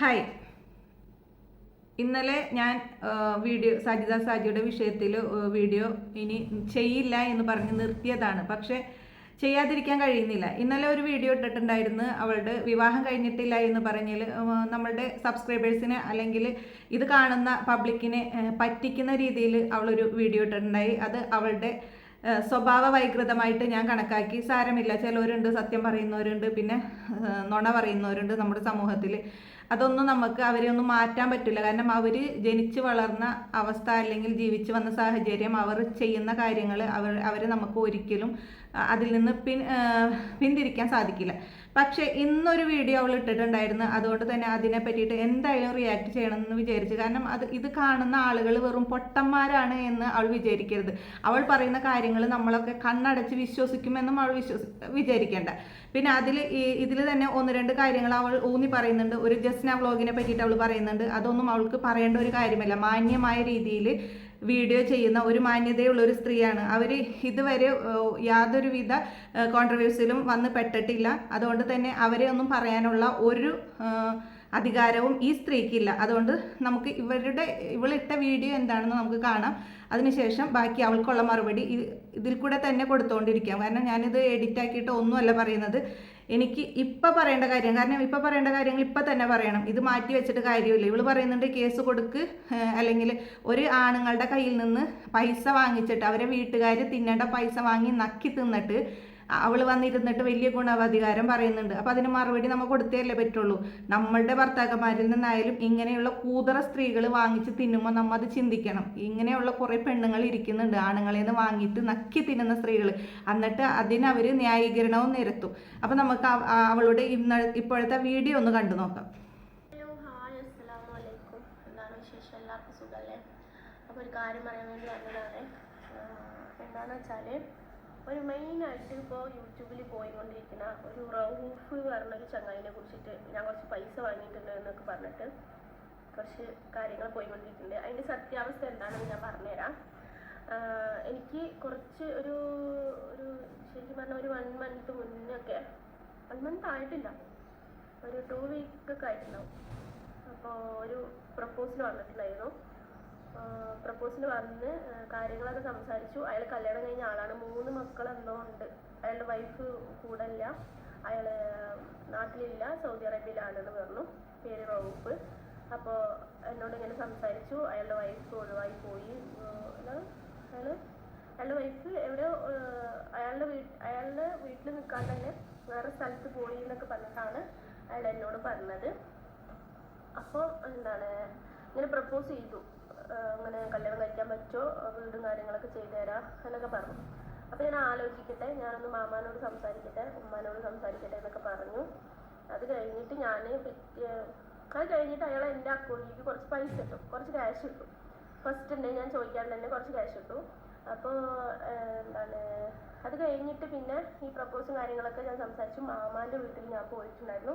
Hi ഇന്നലെ ഞാൻ video Sajitha സാജിയുടെ വിഷയത്തിൽ വീഡിയോ ഇനി ചെയ്യില്ല എന്ന് പറഞ്ഞ് നിർത്തിയതാണ്. പക്ഷേ ചെയ്യാതിരിക്കാൻ കഴിയുന്നില്ല. ഇന്നലെ ഒരു വീഡിയോ ഇട്ടിട്ടുണ്ടായിരുന്നു. അവളുടെ വിവാഹം കഴിഞ്ഞിട്ടില്ല എന്ന് പറഞ്ഞാൽ നമ്മളുടെ സബ്സ്ക്രൈബേഴ്സിനെ അല്ലെങ്കിൽ ഇത് കാണുന്ന പബ്ലിക്കിനെ പറ്റിക്കുന്ന രീതിയിൽ അവളൊരു വീഡിയോ ഇട്ടിട്ടുണ്ടായി. അത് അവളുടെ സ്വഭാവ വൈകൃതമായിട്ട് ഞാൻ കണക്കാക്കി. സാരമില്ല. ചിലവരുണ്ട് സത്യം പറയുന്നവരുണ്ട്. പിന്നെ നുണ പറയുന്നവരുണ്ട് നമ്മുടെ സമൂഹത്തിൽ അതൊന്നും നമുക്ക് അവരെ ഒന്നും മാറ്റാൻ പറ്റില്ല. കാരണം അവർ ജനിച്ചു വളർന്ന അവസ്ഥ അല്ലെങ്കിൽ ജീവിച്ചു വന്ന സാഹചര്യം അവർ ചെയ്യുന്ന കാര്യങ്ങൾ അവർ അവരെ നമുക്ക് ഒരിക്കലും അതിൽ നിന്ന് പിൻ പിന്തിരിക്കാൻ സാധിക്കില്ല. പക്ഷേ ഇന്നൊരു വീഡിയോ അവൾ ഇട്ടിട്ടുണ്ടായിരുന്നു. അതുകൊണ്ട് തന്നെ അതിനെ പറ്റിയിട്ട് എന്തായാലും റിയാക്ട് ചെയ്യണമെന്ന് വിചാരിച്ചു. കാരണം അത് ഇത് കാണുന്ന ആളുകൾ വെറും പൊട്ടന്മാരാണ് എന്ന് അവൾ വിചാരിക്കരുത്. അവൾ പറയുന്ന കാര്യങ്ങൾ നമ്മളൊക്കെ കണ്ണടച്ച് വിശ്വസിക്കുമെന്നും അവൾ വിശ്വസി വിചാരിക്കേണ്ട. പിന്നെ അതിൽ ഇതിൽ തന്നെ ഒന്ന് രണ്ട് കാര്യങ്ങൾ അവൾ ഊന്നി പറയുന്നുണ്ട്. ഒരു ജസ്ന വ്ളോഗിനെ പറ്റിയിട്ട് അവൾ പറയുന്നുണ്ട്. അതൊന്നും അവൾക്ക് പറയേണ്ട ഒരു കാര്യമല്ല. മാന്യമായ രീതിയിൽ വീഡിയോ ചെയ്യുന്ന ഒരു മാന്യതയുള്ള ഒരു സ്ത്രീയാണ്. അവർ ഇതുവരെ യാതൊരുവിധ കോൺട്രവേഴ്സിയിലും വന്ന് പെട്ടിട്ടില്ല. അതുകൊണ്ട് തന്നെ അവരെ ഒന്നും പറയാനുള്ള ഒരു അധികാരവും ഈ സ്ത്രീക്കില്ല. അതുകൊണ്ട് നമുക്ക് ഇവരുടെ ഇവളിട്ട വീഡിയോ എന്താണെന്ന് നമുക്ക് കാണാം. അതിനുശേഷം ബാക്കി അവൾക്കുള്ള മറുപടി ഇതിൽ കൂടെ തന്നെ കൊടുത്തുകൊണ്ടിരിക്കാം കാരണം ഞാനിത് എഡിറ്റ് ആക്കിയിട്ട് ഒന്നുമല്ല പറയുന്നത്. എനിക്ക് ഇപ്പം പറയേണ്ട കാര്യം കാരണം ഇപ്പം പറയേണ്ട കാര്യങ്ങൾ ഇപ്പം തന്നെ പറയണം. ഇത് മാറ്റി വെച്ചിട്ട് കാര്യമില്ല. ഇവൾ പറയുന്നുണ്ട് കേസ് കൊടുക്ക് അല്ലെങ്കിൽ ഒരു ആണുങ്ങളുടെ കയ്യിൽ നിന്ന് പൈസ വാങ്ങിച്ചിട്ട് അവരെ വീട്ടുകാർ തിന്നേണ്ട പൈസ വാങ്ങി നക്കി തിന്നിട്ട് അവൾ വന്നിരുന്നിട്ട് വലിയ ഗുണവധികാരം പറയുന്നുണ്ട്. അപ്പം അതിന് മറുപടി നമ്മൾ കൊടുത്തേ പറ്റുള്ളൂ. നമ്മളുടെ ഭർത്താക്കന്മാരിൽ നിന്നായാലും ഇങ്ങനെയുള്ള കൂതറ സ്ത്രീകൾ വാങ്ങിച്ച് തിന്നുമ്പോൾ നമ്മൾ അത് ചിന്തിക്കണം. ഇങ്ങനെയുള്ള കുറേ പെണ്ണുങ്ങൾ ഇരിക്കുന്നുണ്ട്. ആണുങ്ങളിൽ നിന്ന് വാങ്ങിയിട്ട് നക്കി തിന്നുന്ന സ്ത്രീകൾ എന്നിട്ട് അതിനവർ ന്യായീകരണവും നിരത്തും. അപ്പം നമുക്ക് അവളുടെ ഇന്ന ഇപ്പോഴത്തെ വീഡിയോ ഒന്ന് കണ്ടു നോക്കാം. അപ്പോൾ ഒരു കാര്യം പറയാൻ വേണ്ടി വന്നതാണ്. എന്താണെന്ന് വെച്ചാൽ ഒരു മെയിനായിട്ട് ഇപ്പോൾ യൂട്യൂബിൽ പോയിക്കൊണ്ടിരിക്കുന്ന ഒരു റൗഫ് പറഞ്ഞൊരു ചങ്ങായിനെ കുറിച്ചിട്ട് ഞാൻ കുറച്ച് പൈസ വാങ്ങിയിട്ടുണ്ട് എന്നൊക്കെ പറഞ്ഞിട്ട് കുറച്ച് കാര്യങ്ങൾ പോയിക്കൊണ്ടിരിക്കുന്നുണ്ട്. അതിന്റെ സത്യാവസ്ഥ എന്താണെന്ന് ഞാൻ പറഞ്ഞുതരാം. എനിക്ക് കുറച്ച് ഒരു ഒരു ശരിക്കും പറഞ്ഞാൽ ഒരു വൺ മന്ത് മുന്നൊക്കെ വൺ മന്ത് ആയിട്ടില്ല ഒരു ടു വീക്കൊക്കെ ആയിട്ടുണ്ടാവും. അപ്പോൾ ഒരു പ്രപ്പോസൽ വന്നിട്ടുണ്ടായിരുന്നു. പ്രപ്പോസൽ വന്ന് കാര്യങ്ങളൊക്കെ സംസാരിച്ചു. അയാൾ കല്യാണം കഴിഞ്ഞ ആളാണ്. മൂന്ന് മക്കൾ എന്തോ ഉണ്ട്. അയാളുടെ വൈഫ് കൂടെ ഇല്ല അയാൾ നാട്ടിലില്ല. സൗദി അറേബ്യയിലാണെന്ന് പറഞ്ഞു. പേര് റൗഫ് അപ്പോൾ എന്നോട് ഇങ്ങനെ സംസാരിച്ചു. അയാളുടെ വൈഫ് ഒഴിവായി പോയി. അയാൾ അയാളുടെ വൈഫ് എവിടെയോ അയാളുടെ വീ അയാളുടെ വീട്ടിൽ നിൽക്കാൻ തന്നെ വേറെ സ്ഥലത്ത് പോയി എന്നൊക്കെ പറഞ്ഞിട്ടാണ് അയാൾ എന്നോട് പറഞ്ഞത്. അപ്പോൾ എന്താണ്? ഇങ്ങനെ പ്രപ്പോസ് ചെയ്തു. അങ്ങനെ കല്യാണം കഴിക്കാൻ പറ്റുമോ? വീടും കാര്യങ്ങളൊക്കെ ചെയ്തു തരാം എന്നൊക്കെ പറഞ്ഞു. അപ്പോൾ ഞാൻ ആലോചിക്കട്ടെ ഞാനൊന്ന് മാമാനോട് സംസാരിക്കട്ടെ ഉമ്മാനോട് സംസാരിക്കട്ടെ എന്നൊക്കെ പറഞ്ഞു. അത് കഴിഞ്ഞിട്ട് ഞാൻ അത് കഴിഞ്ഞിട്ട് അയാൾ എന്റെ അക്കൗണ്ടിലേക്ക് കുറച്ച് പൈസ ഇട്ടു. കുറച്ച് ക്യാഷ് ഇട്ടു. ഫസ്റ്റ് ഉണ്ട് ഞാൻ ചോദിക്കാണ്ട് തന്നെ കുറച്ച് ക്യാഷ് ഇട്ടു. അപ്പോൾ എന്താണ് അത് കഴിഞ്ഞിട്ട് പിന്നെ ഈ പ്രപ്പോസും കാര്യങ്ങളൊക്കെ ഞാൻ സംസാരിച്ചു. മാമാന്റെ വീട്ടിൽ ഞാൻ പോയിട്ടുണ്ടായിരുന്നു.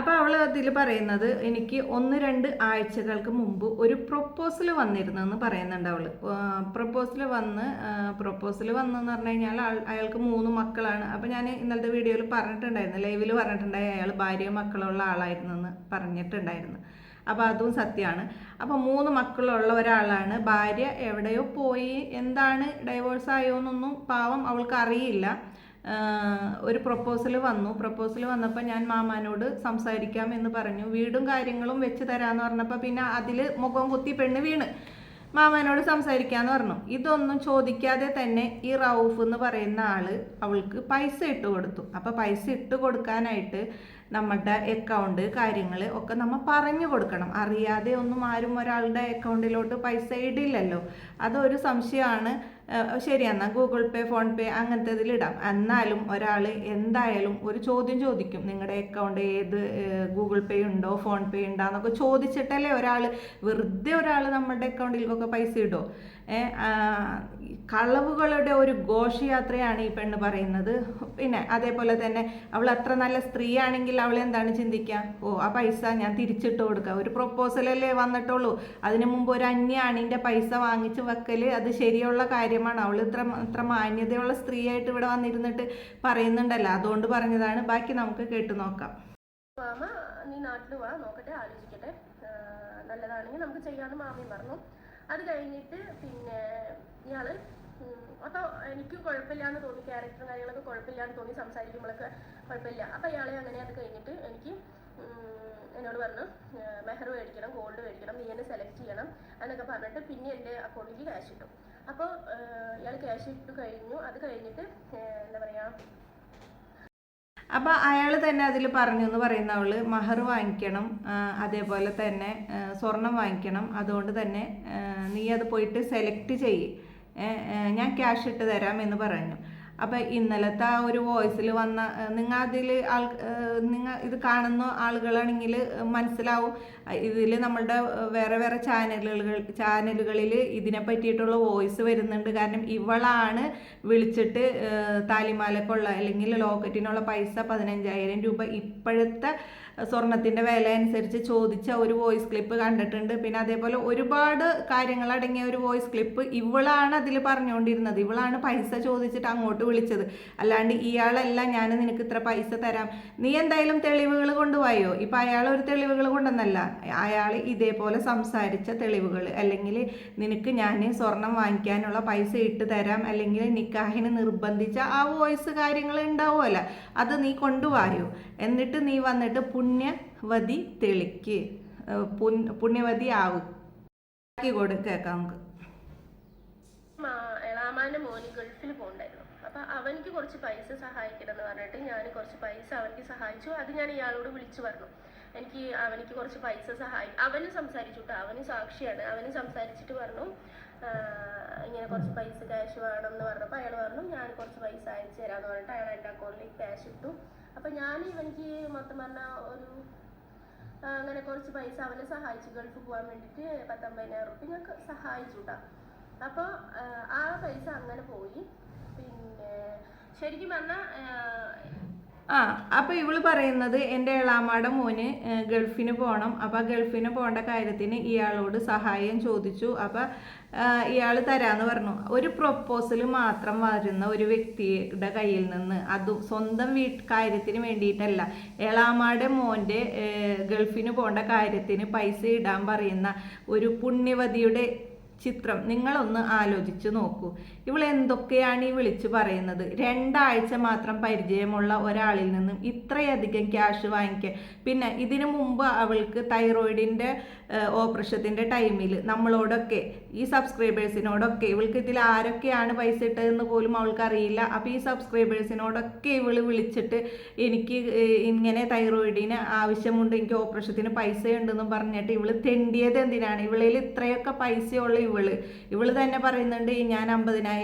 അപ്പോൾ അവൾ അതിൽ പറയുന്നത് എനിക്ക് ഒന്ന് രണ്ട് ആഴ്ചകൾക്ക് മുമ്പ് ഒരു പ്രൊപ്പോസൽ വന്നിരുന്നു എന്ന് പറയുന്നുണ്ട് അവൾ പ്രൊപ്പോസൽ വന്ന് പ്രൊപ്പോസൽ വന്നെന്ന് പറഞ്ഞു കഴിഞ്ഞാൽ അയാൾക്ക് മൂന്ന് മക്കളാണ്. അപ്പോൾ ഞാൻ ഇന്നലത്തെ വീഡിയോയിൽ പറഞ്ഞിട്ടുണ്ടായിരുന്നു ലൈവിൽ പറഞ്ഞിട്ടുണ്ടായി അയാൾ ഭാര്യ മക്കളുള്ള ആളായിരുന്നു എന്ന് പറഞ്ഞിട്ടുണ്ടായിരുന്നു. അപ്പോൾ അതും സത്യമാണ്. അപ്പോൾ മൂന്ന് മക്കളുള്ള ഒരാളാണ്. ഭാര്യ എവിടെയോ പോയി. എന്താണ്? ഡൈവോഴ്സ് ആയോ എന്നൊന്നും പാവം അവൾക്ക് അറിയില്ല ഒരു പ്രപ്പോസൽ വന്നു. പ്രപ്പോസൽ വന്നപ്പോൾ ഞാൻ മാമാനോട് സംസാരിക്കാം എന്ന് പറഞ്ഞു. വീടും കാര്യങ്ങളും വെച്ച് തരാമെന്ന് പറഞ്ഞപ്പോൾ പിന്നെ അതിൽ മുഖം കുത്തി പെണ്ണ് വീണ്. മാമാനോട് സംസാരിക്കാമെന്ന് പറഞ്ഞു. ഇതൊന്നും ചോദിക്കാതെ തന്നെ ഈ റൌഫ് എന്ന് പറയുന്ന ആൾ അവൾക്ക് പൈസ ഇട്ട് കൊടുത്തു. അപ്പോൾ പൈസ ഇട്ട് കൊടുക്കാനായിട്ട് നമ്മുടെ അക്കൗണ്ട് കാര്യങ്ങൾ ഒക്കെ നമ്മൾ പറഞ്ഞു കൊടുക്കണം. അറിയാതെ ഒന്നും ആരും ഒരാളുടെ അക്കൗണ്ടിലോട്ട് പൈസ ഇടില്ലല്ലോ. അതൊരു സംശയമാണ് ശരി എന്നാൽ ഗൂഗിൾ പേ ഫോൺ പേ അങ്ങനത്തെ ഇതിലിടാം എന്നാലും ഒരാൾ എന്തായാലും ഒരു ചോദ്യം ചോദിക്കും. നിങ്ങളുടെ അക്കൗണ്ട് ഏത് ഗൂഗിൾ പേ ഉണ്ടോ ഫോൺ പേ ഉണ്ടോ എന്നൊക്കെ ചോദിച്ചിട്ടല്ലേ ഒരാൾ വെറുതെ ഒരാൾ നമ്മുടെ അക്കൗണ്ടിലേക്കൊക്കെ പൈസ ഇടുമോ കളവുകളുടെ ഒരു ഘോഷയാത്രയാണ് ഈ പെണ്ണ് പറയുന്നത്. പിന്നെ അതേപോലെ തന്നെ അവൾ അത്ര നല്ല സ്ത്രീയാണെങ്കിൽ അവൾ എന്താണ് ചിന്തിക്കുക ഓ ആ പൈസ ഞാൻ തിരിച്ചിട്ട് കൊടുക്കുക ഒരു പ്രൊപ്പോസലല്ലേ വന്നിട്ടുള്ളൂ. അതിനു മുമ്പ് ഒരു അന്യാണിന്റെ പൈസ വാങ്ങിച്ച് വെക്കൽ അത് ശരിയുള്ള കാര്യമാണ്. അവൾ ഇത്ര ഇത്ര മാന്യതയുള്ള സ്ത്രീയായിട്ട് ഇവിടെ വന്നിരുന്നിട്ട് പറയുന്നുണ്ടല്ലോ. അതുകൊണ്ട് പറഞ്ഞതാണ്. ബാക്കി നമുക്ക് കേട്ടു നോക്കാം. നീ നാട്ടിൽ വാ. നോക്കട്ടെ ആലോചിക്കട്ടെ. നല്ലതാണെങ്കിൽ നമുക്ക് ചെയ്യാമെന്ന് മാമി പറഞ്ഞു. അത് കഴിഞ്ഞിട്ട് പിന്നെ ഇയാൾ ഉം, അപ്പോൾ എനിക്ക് കുഴപ്പമില്ലാന്ന് തോന്നി ക്യാരക്ടറും കാര്യങ്ങളൊക്കെ കുഴപ്പമില്ലാന്ന് തോന്നി സംസാരിക്കുമ്പോഴൊക്കെ കുഴപ്പമില്ല. അപ്പോൾ ഇയാളെ അങ്ങനെ അത് കഴിഞ്ഞിട്ട് എനിക്ക് എന്നോട് പറഞ്ഞു മെഹർ മേടിക്കണം ഗോൾഡ് മേടിക്കണം നീ എന്നെ സെലക്ട് ചെയ്യണം എന്നൊക്കെ പറഞ്ഞിട്ട് പിന്നെ എന്റെ അക്കൗണ്ടിലേക്ക് ക്യാഷ് ഇട്ടു. അപ്പോൾ ഇയാൾ ക്യാഷ് ഇട്ടു കഴിഞ്ഞു. അത് കഴിഞ്ഞിട്ട് എന്താ പറയുക അപ്പോൾ അയാൾ തന്നെ അതിൽ പറഞ്ഞു എന്ന് പറയുന്ന അവൾ മഹർ വാങ്ങിക്കണം അതേപോലെ തന്നെ സ്വർണം വാങ്ങിക്കണം. അതുകൊണ്ട് തന്നെ നീ അത് പോയിട്ട് സെലക്ട് ചെയ്യ്. ഞാൻ ക്യാഷ് ഇട്ട് തരാം എന്ന് പറഞ്ഞു. അപ്പം ഇന്നലത്തെ ആ ഒരു വോയിസിൽ വന്ന നിങ്ങൾ അതിൽ ആൾ നിങ്ങൾ ഇത് കാണുന്ന ആളുകളാണെങ്കിൽ മനസ്സിലാവും ഇതിൽ നമ്മളുടെ വേറെ വേറെ ചാനലുകൾ ചാനലുകളിൽ ഇതിനെ പറ്റിയിട്ടുള്ള വോയിസ് വരുന്നുണ്ട്. കാരണം ഇവളാണ് വിളിച്ചിട്ട് താലിമാലക്കുള്ള അല്ലെങ്കിൽ ലോക്കറ്റിനുള്ള പൈസ പതിനഞ്ചായിരം രൂപ ഇപ്പോഴത്തെ സ്വർണത്തിന്റെ വില അനുസരിച്ച് ചോദിച്ച ഒരു വോയിസ് ക്ലിപ്പ് കണ്ടിട്ടുണ്ട്. പിന്നെ അതേപോലെ ഒരുപാട് കാര്യങ്ങൾ അടങ്ങിയ ഒരു വോയിസ് ക്ലിപ്പ് ഇവളാണ് അതിൽ പറഞ്ഞുകൊണ്ടിരുന്നത്. ഇവളാണ് പൈസ ചോദിച്ചിട്ട് അങ്ങോട്ട് വിളിച്ചത്. അല്ലാണ്ട് ഇയാളല്ല ഞാൻ നിനക്ക് ഇത്ര പൈസ തരാം. നീ എന്തായാലും തെളിവുകൾ കൊണ്ടുപോയോ? ഇപ്പം അയാൾ ഒരു തെളിവുകൾ കൊണ്ടെന്നല്ല അയാൾ ഇതേപോലെ സംസാരിച്ച തെളിവുകൾ. അല്ലെങ്കിൽ നിനക്ക് ഞാൻ സ്വർണം വാങ്ങിക്കാനുള്ള പൈസ ഇട്ട് തരാം. അല്ലെങ്കിൽ നിക്കാഹിന് നിർബന്ധിച്ച ആ വോയിസ് കാര്യങ്ങൾ ഉണ്ടാവുമല്ല. അത് നീ കൊണ്ടുപോയോ? എന്നിട്ട് നീ വന്നിട്ട് പുണ്യവതി തെളിക്ക്. പുണ്യവതി ആവ്. കൊടു കേൾക്കാം നമുക്ക്. എളാമാന്റെ മോന് ഗൾഫിൽ പോകണ്ടായിരുന്നു അപ്പൊ അവനിക്ക് കുറച്ച് പൈസ സഹായിക്കണം എന്ന് പറഞ്ഞിട്ട് ഞാൻ കുറച്ച് പൈസ അവനിക്ക് സഹായിച്ചു. അത് ഞാൻ ഇയാളോട് വിളിച്ചു പറഞ്ഞു. എനിക്ക് അവനിക്ക് കുറച്ച് പൈസ സഹായി അവനും സംസാരിച്ചു കേട്ടോ അവന് സാക്ഷിയാണ്. അവനും സംസാരിച്ചിട്ട് പറഞ്ഞു ഇങ്ങനെ കുറച്ച് പൈസ ക്യാഷ് വേണം എന്ന് പറഞ്ഞപ്പോൾ അയാൾ പറഞ്ഞു ഞാൻ കുറച്ച് പൈസ അയച്ചു തരാമെന്ന് പറഞ്ഞിട്ട് അയാൾ എന്റെ അക്കൗണ്ടിലേക്ക് ക്യാഷ് ഇട്ടു. അപ്പൊ ഞാൻ ഇവനിക്ക് മൊത്തം പറഞ്ഞാൽ ഒരു അങ്ങനെ കുറച്ച് പൈസ അവനെ സഹായിച്ചു. ഗൾഫ് പോകാൻ വേണ്ടിയിട്ട് പത്തൊമ്പതിനായിരം റുപ്യ ഞാൻ സഹായിച്ചു കേട്ടോ അപ്പോൾ ആ പൈസ അങ്ങനെ പോയി. പിന്നെ ശരിക്കും പറഞ്ഞാൽ ആ അപ്പോൾ ഇവൾ പറയുന്നത് എന്റെ ഇളാമ്മയുടെ മോന് ഗൾഫിന് പോകണം അപ്പോൾ ഗൾഫിന് പോകേണ്ട കാര്യത്തിന് ഇയാളോട് സഹായം ചോദിച്ചു. അപ്പോൾ ഇയാൾ തരാന്ന് പറഞ്ഞു. ഒരു പ്രൊപ്പോസൽ മാത്രം വരുന്ന ഒരു വ്യക്തിയുടെ കയ്യിൽ നിന്ന്. അതും സ്വന്തം വീട്ട് കാര്യത്തിന് വേണ്ടിയിട്ടല്ല. എളാമാടെ മോന്റെ ഗൾഫിന് പോകേണ്ട കാര്യത്തിന് പൈസ ഇടാൻ പറയുന്ന ഒരു പുണ്യവതിയുടെ ചിത്രം നിങ്ങളൊന്ന് ആലോചിച്ച് നോക്കൂ. ഇവൾ എന്തൊക്കെയാണ് ഈ വിളിച്ചു പറയുന്നത്? രണ്ടാഴ്ച മാത്രം പരിചയമുള്ള ഒരാളിൽ നിന്നും ഇത്രയധികം ക്യാഷ് വാങ്ങിക്കുക പിന്നെ ഇതിനു മുമ്പ് അവൾക്ക് തൈറോയിഡിന്റെ ഓപ്പറേഷത്തിന്റെ ടൈമിൽ നമ്മളോടൊക്കെ ഈ സബ്സ്ക്രൈബേഴ്സിനോടൊക്കെ ഇവൾക്ക് ഇതിൽ ആരൊക്കെയാണ് പൈസ ഇട്ടതെന്ന് പോലും അവൾക്ക് അറിയില്ല അപ്പോൾ ഈ സബ്സ്ക്രൈബേഴ്സിനോടൊക്കെ ഇവൾ വിളിച്ചിട്ട് എനിക്ക് ഇങ്ങനെ തൈറോയിഡിന് ആവശ്യമുണ്ട് എനിക്ക് ഓപ്പറേഷത്തിന് പൈസ ഉണ്ടെന്നും പറഞ്ഞിട്ട് ഇവൾ തെണ്ടിയത് എന്തിനാണ്? ഇവളിൽ ഇത്രയൊക്കെ പൈസയുള്ള ഇവൾ. ഇവൾ തന്നെ പറയുന്നുണ്ട് "ഈ ഞാൻ അമ്പതിനായിരം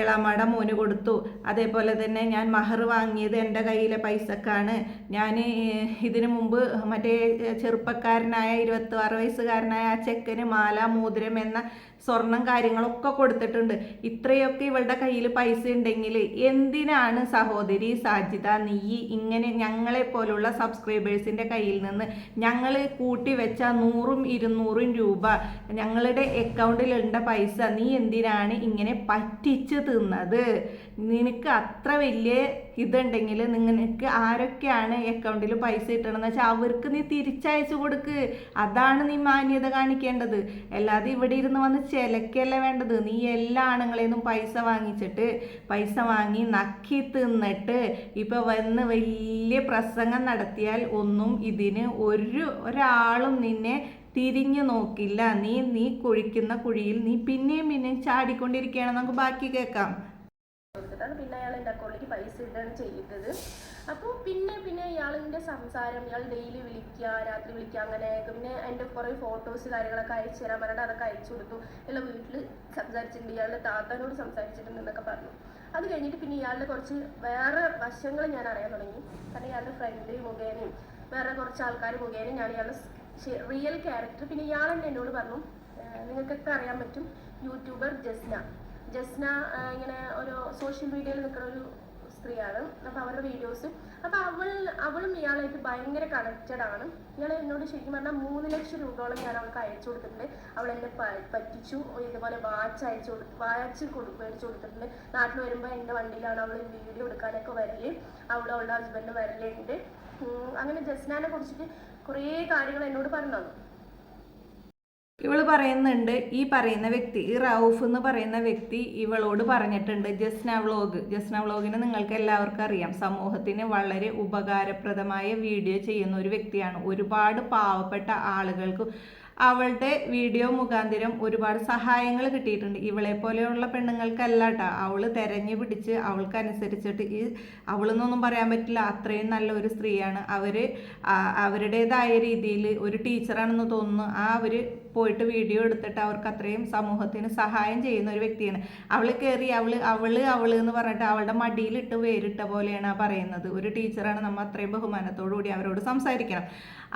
എളാമ്മയുടെ മോന് കൊടുത്തു. അതേപോലെ തന്നെ ഞാൻ മഹർ വാങ്ങിയത് എന്റെ കയ്യിലെ പൈസക്കാണ്. ഞാൻ ഇതിനു മുമ്പ് മറ്റേ ചെറുപ്പക്കാരനായ ഇരുപത്തി വയസ്സുകാരനായ ആ ചെക്കന് മാല മോതിരം എന്ന സ്വർണം കാര്യങ്ങളൊക്കെ കൊടുത്തിട്ടുണ്ട്. ഇത്രയൊക്കെ ഇവളുടെ കയ്യിൽ പൈസ ഉണ്ടെങ്കിൽ എന്തിനാണ് സഹോദരി സാജിത നീ ഇങ്ങനെ ഞങ്ങളെ പോലുള്ള സബ്സ്ക്രൈബേഴ്സിന്റെ കയ്യിൽ നിന്ന് ഞങ്ങൾ കൂട്ടി വെച്ച നൂറും ഇരുന്നൂറും രൂപ ഞങ്ങളുടെ അക്കൗണ്ടിലുള്ള പൈസ നീ എന്തിനാണ് ഇങ്ങനെ പറ്റിച്ച് തിന്നത്? നിനക്ക് അത്ര വലിയ ഇതുണ്ടെങ്കിൽ നിങ്ങൾക്ക് ആരൊക്കെയാണ് അക്കൗണ്ടിൽ പൈസ ഇട്ടണമെന്ന് വെച്ചാൽ അവർക്ക് നീ തിരിച്ചയച്ചു കൊടുക്ക്. അതാണ് നീ മാന്യത കാണിക്കേണ്ടത്. അല്ലാതെ ഇവിടെ ഇരുന്ന് വന്ന് ചിലക്കല്ല വേണ്ടത്? നീ എല്ലാ ആണുങ്ങളെന്നും പൈസ വാങ്ങിച്ചിട്ട് പൈസ വാങ്ങി നക്കി തിന്നിട്ട് ഇപ്പം വന്ന് വലിയ പ്രസംഗം നടത്തിയാൽ ഒന്നും ഇതിന് ഒരു ഒരാളും നിന്നെ തിരിഞ്ഞു നോക്കില്ല. നീ നീ കുഴിക്കുന്ന കുഴിയിൽ നീ പിന്നെയും പിന്നെയും ചാടിക്കൊണ്ടിരിക്കുകയാണ് നമുക്ക് ബാക്കി കേൾക്കാം. കൊടുത്തിട്ടാണ് പിന്നെ അയാൾ എന്റെ അക്കൗണ്ടിലേക്ക് പൈസ ഇടുകയാണ് ചെയ്തത്. അപ്പോൾ പിന്നെ പിന്നെ ഇയാളിന്റെ സംസാരം ഇയാൾ ഡെയിലി വിളിക്കുക രാത്രി വിളിക്കുക അങ്ങനെ പിന്നെ എന്റെ കുറേ ഫോട്ടോസ് കാര്യങ്ങളൊക്കെ അയച്ചു തരാൻ പറഞ്ഞിട്ട് അതൊക്കെ അയച്ചു കൊടുത്തു. ഇയാൾ വീട്ടിൽ സംസാരിച്ചിട്ടുണ്ട് ഇയാളുടെ താത്തനോട് സംസാരിച്ചിട്ടുണ്ട് എന്നൊക്കെ പറഞ്ഞു. അത് കഴിഞ്ഞിട്ട് പിന്നെ ഇയാളുടെ കുറച്ച് വേറെ വശങ്ങൾ ഞാൻ അറിയാൻ തുടങ്ങി. കാരണം ഇയാളുടെ ഫ്രണ്ട് മുഖേനയും വേറെ കുറച്ച് ആൾക്കാർ മുഖേനയും ഞാൻ ഇയാളുടെ റിയൽ ക്യാരക്ടർ പിന്നെ ഇയാൾ തന്നെ എന്നോട് പറഞ്ഞു "ഏഹ് നിങ്ങൾക്കൊക്കെ അറിയാൻ പറ്റും യൂട്യൂബർ ജസ്ന. ജസ്ന ഇങ്ങനെ ഒരു സോഷ്യൽ മീഡിയയിൽ നിൽക്കുന്ന ഒരു സ്ത്രീയാണ്. അപ്പോൾ അവരുടെ വീഡിയോസ് അപ്പോൾ അവൾ അവളും ഇയാളായിട്ട് ഭയങ്കര കണക്റ്റഡ് ആണ്. ഇയാൾ എന്നോട് ശരിക്കും പറഞ്ഞാൽ മൂന്ന് ലക്ഷം രൂപയോളം ഞാൻ അവൾക്ക് അയച്ചു കൊടുത്തിട്ടുണ്ട്. അവൾ എന്നെ പറ്റിച്ചു. ഇതുപോലെ വാച്ച് അയച്ചു കൊടുത്തു വാച്ച് കൊടു മേടിച്ചു കൊടുത്തിട്ടുണ്ട്. നാട്ടിൽ വരുമ്പോൾ എന്റെ വണ്ടിയിലാണ് അവൾ വീഡിയോ എടുക്കാനൊക്കെ വരൽ. അവളും അവളുടെ ഹസ്ബൻഡ് വരലുണ്ട്. അങ്ങനെ ജസ്നാനെ കുറിച്ചിട്ട് കുറേ കാര്യങ്ങൾ എന്നോട് പറഞ്ഞു തന്നു. ഇവൾ പറയുന്നുണ്ട് ഈ പറയുന്ന വ്യക്തി ഈ റൌഫ് എന്ന് പറയുന്ന വ്യക്തി ഇവളോട് പറഞ്ഞിട്ടുണ്ട് ജസ്ന വ്ലോഗ്. ജസ്ന വ്ളോഗിനെ നിങ്ങൾക്ക് എല്ലാവർക്കും അറിയാം. സമൂഹത്തിന് വളരെ ഉപകാരപ്രദമായ വീഡിയോ ചെയ്യുന്ന ഒരു വ്യക്തിയാണ്. ഒരുപാട് പാവപ്പെട്ട ആളുകൾക്ക് അവളുടെ വീഡിയോ മുഖാന്തിരം ഒരുപാട് സഹായങ്ങൾ കിട്ടിയിട്ടുണ്ട്. ഇവളെ പോലെയുള്ള പെണ്ണുങ്ങൾക്കല്ല കേട്ടോ അവൾ തെരഞ്ഞു പിടിച്ച് അവൾക്കനുസരിച്ചിട്ട് ഈ അവളെന്നൊന്നും പറയാൻ പറ്റില്ല. അത്രയും നല്ല ഒരു സ്ത്രീയാണ്. അവർ ആ- അവരുടേതായ രീതിയിൽ ഒരു ടീച്ചറാണെന്ന് തോന്നുന്നു. ആ അവർ പോയിട്ട് വീഡിയോ എടുത്തിട്ട് അവർക്ക് അത്രയും സമൂഹത്തിന് സഹായം ചെയ്യുന്ന ഒരു വ്യക്തിയാണ്. അവൾ കയറി അവൾ അവൾ അവൾ എന്ന് പറഞ്ഞിട്ട് അവളുടെ മടിയിലിട്ട് വേരിട്ട പോലെയാണ് പറയുന്നത്. ഒരു ടീച്ചറാണ് നമ്മൾ അത്രയും ബഹുമാനത്തോടു കൂടി അവരോട് സംസാരിക്കണം.